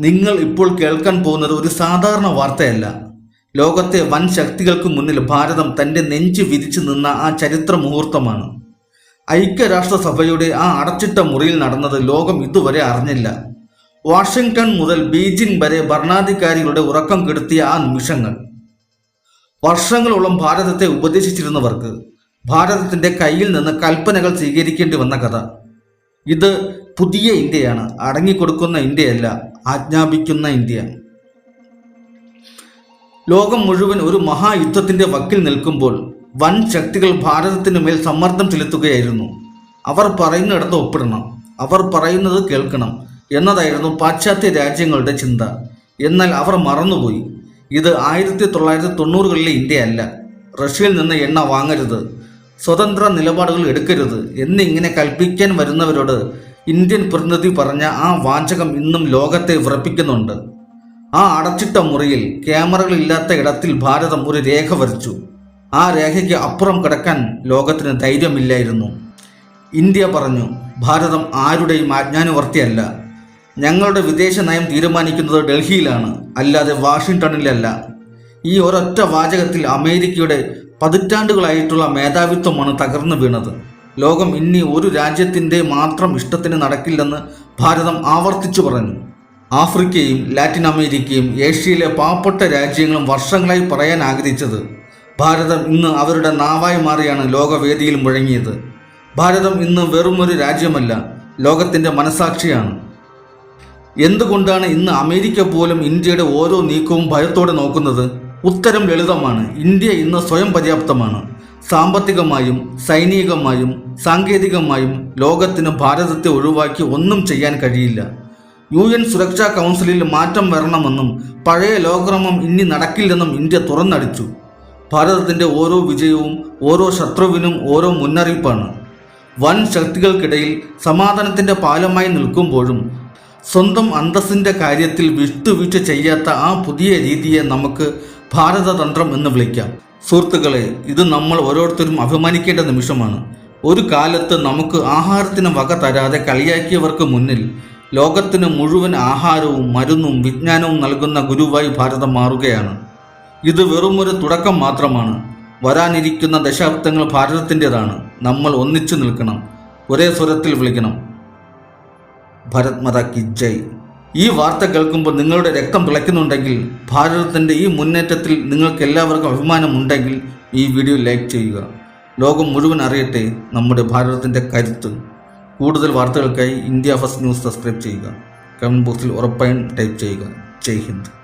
നിങ്ങൾ ഇപ്പോൾ കേൾക്കാൻ പോകുന്നത് ഒരു സാധാരണ വാർത്തയല്ല. ലോകത്തെ വൻ ശക്തികൾക്ക് മുന്നിൽ ഭാരതം തന്റെ നെഞ്ച് വിരിച്ചു നിന്ന ആ ചരിത്ര മുഹൂർത്തമാണ്. ഐക്യരാഷ്ട്രസഭയുടെ ആ അടച്ചിട്ട മുറിയിൽ നടന്നത് ലോകം ഇതുവരെ അറിഞ്ഞില്ല. വാഷിങ്ടൺ മുതൽ ബീജിംഗ് വരെ ഭരണാധികാരികളുടെ ഉറക്കം കെടുത്തിയ ആ നിമിഷങ്ങൾ. വർഷങ്ങളോളം ഭാരതത്തെ ഉപദേശിച്ചിരുന്നവർക്ക് ഭാരതത്തിന്റെ കയ്യിൽ നിന്ന് കൽപ്പനകൾ സ്വീകരിക്കേണ്ടി വന്ന കഥ. ഇത് പുതിയ ഇന്ത്യയാണ് അടങ്ങിക്കൊടുക്കുന്ന ഇന്ത്യയല്ല. ആജ്ഞാപിക്കുന്ന ഇന്ത്യ. ലോകം മുഴുവൻ ഒരു മഹായുദ്ധത്തിന്റെ വക്കിൽ നിൽക്കുമ്പോൾ വൻ ശക്തികൾ ഭാരതത്തിന് മേൽ സമ്മർദ്ദം ചെലുത്തുകയായിരുന്നു. അവർ പറയുന്നിടത്ത് ഒപ്പിടണം അവർ പറയുന്നത് കേൾക്കണം എന്നതായിരുന്നു പാശ്ചാത്യ രാജ്യങ്ങളുടെ ചിന്ത. എന്നാൽ അവർ മറന്നുപോയി. ഇത് ആയിരത്തി തൊള്ളായിരത്തി തൊണ്ണൂറുകളിലെ ഇന്ത്യയല്ല. റഷ്യയിൽ നിന്ന് എണ്ണ വാങ്ങരുത് സ്വതന്ത്ര നിലപാടുകൾ എടുക്കരുത് എന്നിങ്ങനെ കൽപ്പിക്കാൻ വരുന്നവരോട് ഇന്ത്യൻ പ്രതിനിധി പറഞ്ഞ ആ വാചകം ഇന്നും ലോകത്തെ വിറപ്പിക്കുന്നുണ്ട്. ആ അടച്ചിട്ട മുറിയിൽ ക്യാമറകളില്ലാത്ത ഇടത്തിൽ ഭാരതം ഒരു രേഖ വരച്ചു. ആ രേഖയ്ക്ക് അപ്പുറം കിടക്കാൻ ലോകത്തിന് ധൈര്യമില്ലായിരുന്നു. ഇന്ത്യ പറഞ്ഞു ഭാരതം ആരുടെയും ആജ്ഞാനുവർത്തിയല്ല. ഞങ്ങളുടെ വിദേശ നയം തീരുമാനിക്കുന്നത് ഡൽഹിയിലാണ് അല്ലാതെ വാഷിങ്ടണിലല്ല. ഈ ഒരൊറ്റ വാചകത്തിൽ അമേരിക്കയുടെ പതിറ്റാണ്ടുകളായിട്ടുള്ള മേധാവിത്വമാണ് തകർന്നു വീണത്. ലോകം ഇനി ഒരു രാജ്യത്തിന്റെ മാത്രം ഇഷ്ടത്തിന് നടക്കില്ലെന്ന് ഭാരതം ആവർത്തിച്ചു പറഞ്ഞു. ആഫ്രിക്കയും ലാറ്റിൻ അമേരിക്കയും ഏഷ്യയിലെ പാവപ്പെട്ട രാജ്യങ്ങളും വർഷങ്ങളായി പറയാൻ ആഗ്രഹിച്ചത് ഭാരതം ഇന്ന് അവരുടെ നാവായി മാറിയാണ് ലോകവേദിയിൽ മുഴങ്ങിയത്. ഭാരതം ഇന്ന് വെറുമൊരു രാജ്യമല്ല ലോകത്തിന്റെ മനസാക്ഷിയാണ്. എന്തുകൊണ്ടാണ് ഇന്ന് അമേരിക്ക പോലും ഇന്ത്യയുടെ ഓരോ നീക്കവും ഭയത്തോടെ നോക്കുന്നത്? ഉത്തരം ലളിതമാണ്. ഇന്ത്യ ഇന്ന് സ്വയം പര്യാപ്തമാണ്. സാമ്പത്തികമായും സൈനികമായും സാങ്കേതികമായും ലോകത്തിന് ഭാരതത്തെ ഒഴിവാക്കി ഒന്നും ചെയ്യാൻ കഴിയില്ല. യു എൻ സുരക്ഷാ കൗൺസിലിൽ മാറ്റം വരണമെന്നും പഴയ ലോകക്രമം ഇനി നടക്കില്ലെന്നും ഇന്ത്യ തുറന്നടിച്ചു. ഭാരതത്തിന്റെ ഓരോ വിജയവും ഓരോ ശത്രുവിനും ഓരോ മുന്നറിയിപ്പാണ്. വൻ ശക്തികൾക്കിടയിൽ സമാധാനത്തിന്റെ പാലമായി നിൽക്കുമ്പോഴും സ്വന്തം അന്തസ്സിന്റെ കാര്യത്തിൽ വിട്ടുവീഴ്ച ചെയ്യാത്ത ആ പുതിയ രീതിയെ നമുക്ക് ഭാരതതന്ത്രം എന്ന് വിളിക്കാം. സുഹൃത്തുക്കളെ ഇത് നമ്മൾ ഓരോരുത്തരും അഭിമാനിക്കേണ്ട നിമിഷമാണ്. ഒരു കാലത്ത് നമുക്ക് ആഹാരത്തിന് വക തരാതെ കളിയാക്കിയവർക്ക് മുന്നിൽ ലോകത്തിന് മുഴുവൻ ആഹാരവും മരുന്നും വിജ്ഞാനവും നൽകുന്ന ഗുരുവായി ഭാരതം മാറുകയാണ്. ഇത് വെറുമൊരു തുടക്കം മാത്രമാണ്. വരാനിരിക്കുന്ന ദശാബ്ദങ്ങൾ ഭാരതത്തിന്റെതാണ്. നമ്മൾ ഒന്നിച്ചു നിൽക്കണം. ഒരേ സ്വരത്തിൽ വിളിക്കണം. ഭരത് മാതാ കി ജയ്. ഈ വാർത്ത കേൾക്കുമ്പോൾ നിങ്ങളുടെ രക്തം തിളയ്ക്കുന്നുണ്ടെങ്കിൽ ഭാരതത്തിന്റെ ഈ മുന്നേറ്റത്തിൽ നിങ്ങൾക്ക് എല്ലാവർക്കും അഭിമാനമുണ്ടെങ്കിൽ ഈ വീഡിയോ ലൈക്ക് ചെയ്യുക. ലോകം മുഴുവൻ അറിയട്ടെ നമ്മുടെ ഭാരതത്തിന്റെ കരുത്ത്. കൂടുതൽ വാർത്തകൾക്കായി ഇന്ത്യ ഫസ്റ്റ് ന്യൂസ് സബ്സ്ക്രൈബ് ചെയ്യുക. കമന്റ് ബോക്സിൽ ഉറപ്പായും ടൈപ്പ് ചെയ്യുക. ജയ് ഹിന്ദ്.